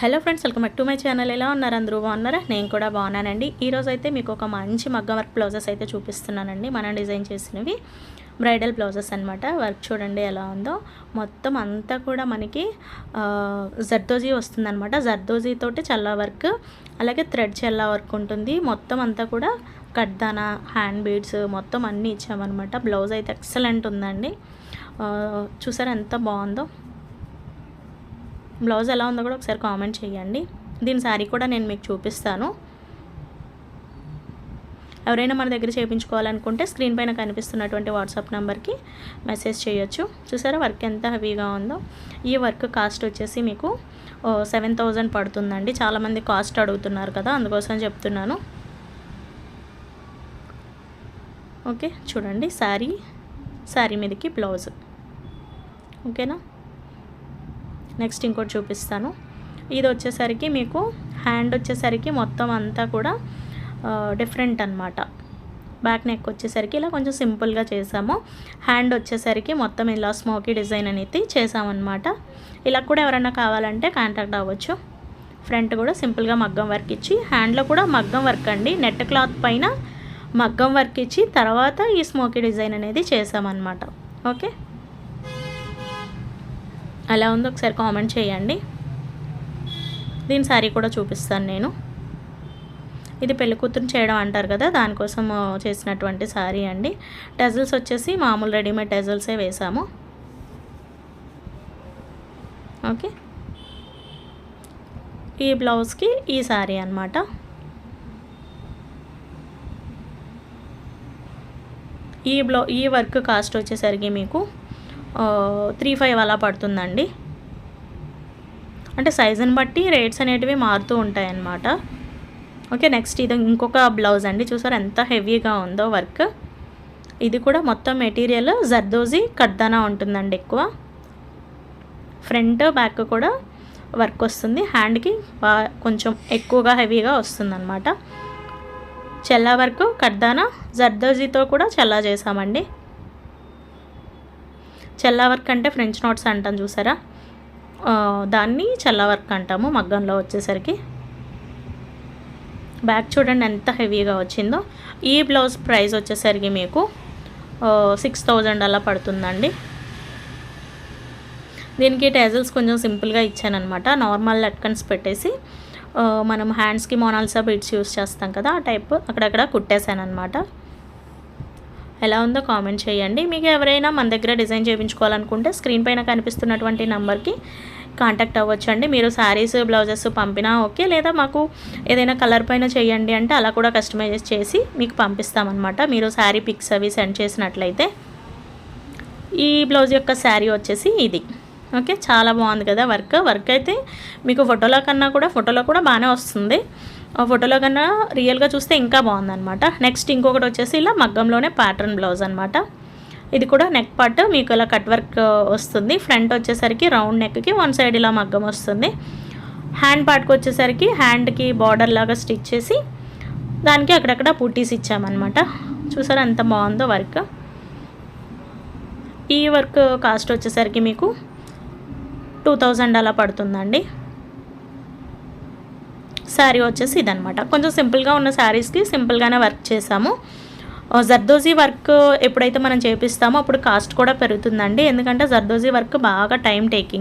Hello friends welcome back to my channel. ఎలా ఉన్నారు అందరూ? బాగున్నారా? నేను కూడా బాగున్నానండి. ఈరోజు అయితే మీకు ఒక మంచి మగ్గం వర్క్ బ్లౌజెస్ అయితే చూపిస్తున్నానండి. మనం డిజైన్ చేసినవి బ్రైడల్ బ్లౌజెస్ అనమాట వర్క్ చూడండి ఎలా ఉందో. మొత్తం అంతా కూడా మనకి జర్దోజీ వస్తుందన్నమాట. జర్దోజీ తోటి చల్లా వర్క్ అలాగే థ్రెడ్ చల్లా వర్క్ ఉంటుంది. మొత్తం అంతా కూడా కడ్దానా హ్యాండ్ బీడ్స్ మొత్తం అన్నీ ఇచ్చామన్నమాట. బ్లౌజ్ అయితే ఎక్సలెంట్ ఉందండి. చూసారా ఎంత బాగుందో? బ్లౌజ్ ఎలా ఉందో కూడా ఒకసారి కామెంట్ చేయండి. దీని శారీ కూడా నేను మీకు చూపిస్తాను. ఎవరైనా మన దగ్గర చేయించుకోవాలనుకుంటే స్క్రీన్ పైన కనిపిస్తున్నటువంటి వాట్సాప్ నెంబర్కి మెసేజ్ చేయొచ్చు. చూసారా వర్క్ ఎంత హెవీగా ఉందో? ఈ వర్క్ కాస్ట్ వచ్చేసి మీకు సెవెన్ థౌజండ్ పడుతుందండి. చాలామంది కాస్ట్ అడుగుతున్నారు కదా అందుకోసం చెప్తున్నాను. ఓకే చూడండి. శారీ శారీ మీదకి బ్లౌజ్. ఓకేనా? నెక్స్ట్ ఇంకోటి చూపిస్తాను. ఇది వచ్చేసరికి మీకు హ్యాండ్ వచ్చేసరికి మొత్తం అంతా కూడా డిఫరెంట్ అనమాట బ్యాక్ నెక్ వచ్చేసరికి ఇలా కొంచెం సింపుల్గా చేసాము. హ్యాండ్ వచ్చేసరికి మొత్తం ఇలా స్మోకీ డిజైన్ అనేది చేసామన్నమాట. ఇలా కూడా ఎవరైనా కావాలంటే కాంటాక్ట్ అవ్వచ్చు. ఫ్రంట్ కూడా సింపుల్గా మగ్గం వర్క్ ఇచ్చి హ్యాండ్లో కూడా మగ్గం వర్క్ అండి. నెట్ క్లాత్ పైన మగ్గం వర్క్ ఇచ్చి తర్వాత ఈ స్మోకీ డిజైన్ అనేది చేసామన్నమాట. ఓకే? ఎలా ఉందో ఒకసారి కామెంట్ చేయండి. దీని శారీ కూడా చూపిస్తాను నేను. ఇది పెళ్ళి కూతురు చేయడం అంటారు కదా దానికోసం చేసినటువంటి శారీ అండి. టెజల్స్ వచ్చేసి మామూలు రెడీమేడ్ టెజల్సే వేసాము. ఓకే. ఈ బ్లౌజ్కి ఈ శారీ అనమాట ఈ బ్లౌ ఈ వర్క్ కాస్ట్ వచ్చేసరికి మీకు త్రీ ఫైవ్ అలా పడుతుందండి. అంటే సైజుని బట్టి రేట్స్ అనేటివి మారుతూ ఉంటాయన్నమాట. ఓకే నెక్స్ట్ ఇది ఇంకొక బ్లౌజ్ అండి. చూసారు ఎంత హెవీగా ఉందో వర్క్ ఇది కూడా మొత్తం మెటీరియల్ జర్దోజీ కడ్దానా ఉంటుందండి ఎక్కువ. ఫ్రంట్ బ్యాక్ కూడా వర్క్ వస్తుంది. హ్యాండ్కి బా కొంచెం ఎక్కువగా హెవీగా వస్తుందన్నమాట. చెల్లా వర్క్ కడ్దానా జర్దోజీతో కూడా చెల్లా చేసామండి చెల్లా వర్క్ అంటే ఫ్రెంచ్ నోట్స్ అంటాం చూసారా? దాన్ని చెల్లా వర్క్ అంటాము మగ్గంలో వచ్చేసరికి. బ్యాక్ చూడండి ఎంత హెవీగా వచ్చిందో. ఈ బ్లౌజ్ ప్రైస్ వచ్చేసరికి మీకు సిక్స్ థౌజండ్ అలా పడుతుందండి. దీనికి టైజల్స్ కొంచెం సింపుల్గా ఇచ్చానమాట నార్మల్ లట్కన్స్ పెట్టేసి మనం హ్యాండ్స్కి మోనాల్సా బీడ్స్ యూస్ చేస్తాం కదా ఆ టైప్ అక్కడక్కడ కుట్టేశాను అనమాట ఎలా ఉందో కామెంట్ చేయండి. మీకు ఎవరైనా మన దగ్గర డిజైన్ చేయించుకోవాలనుకుంటే స్క్రీన్ పైన కనిపిస్తున్నటువంటి నెంబర్కి కాంటాక్ట్ అవ్వచ్చు అండి మీరు శారీస్ బ్లౌజెస్ పంపినా ఓకే. లేదా మాకు ఏదైనా కలర్ పైన చేయండి అంటే అలా కూడా కస్టమైజ్ చేసి మీకు పంపిస్తామన్నమాట. మీరు శారీ పిక్స్ అవి సెండ్ చేసినట్లయితే ఈ బ్లౌజ్ యొక్క శారీ వచ్చేసి ఇది. ఓకే? చాలా బాగుంది కదా వర్క్. వర్క్ అయితే మీకు ఫోటోలో కన్నా కూడా ఫోటోలో కూడా బాగానే వస్తుంది. ఫోటోలో కన్నా రియల్గా చూస్తే ఇంకా బాగుందన్నమాట. నెక్స్ట్ ఇంకొకటి వచ్చేసి ఇలా మగ్గంలోనే ప్యాటర్న్ బ్లౌజ్ అనమాట ఇది కూడా నెక్ పార్ట్ మీకు ఇలా కట్ వర్క్ వస్తుంది. ఫ్రంట్ వచ్చేసరికి రౌండ్ నెక్కి వన్ సైడ్ ఇలా మగ్గం వస్తుంది. హ్యాండ్ పార్ట్కి వచ్చేసరికి హ్యాండ్కి బార్డర్ లాగా స్టిచ్ చేసి దానికి అక్కడక్కడ పుట్టీస్ ఇచ్చామన్నమాట. చూసారా ఎంత బాగుందో వర్క్. ఈ వర్క్ కాస్ట్ వచ్చేసరికి మీకు టూ థౌజండ్ అలా పడుతుందండి. శారీ వచ్చేసి ఇదనమాట కొంచెం సింపుల్గా ఉన్న శారీస్కి సింపుల్గానే వర్క్ చేసాము జర్దోజీ వర్క్ ఎప్పుడైతే మనం చేపిస్తామో అప్పుడు కాస్ట్ కూడా పెరుగుతుందండి. ఎందుకంటే జర్దోజీ వర్క్ బాగా టైం టేకింగ్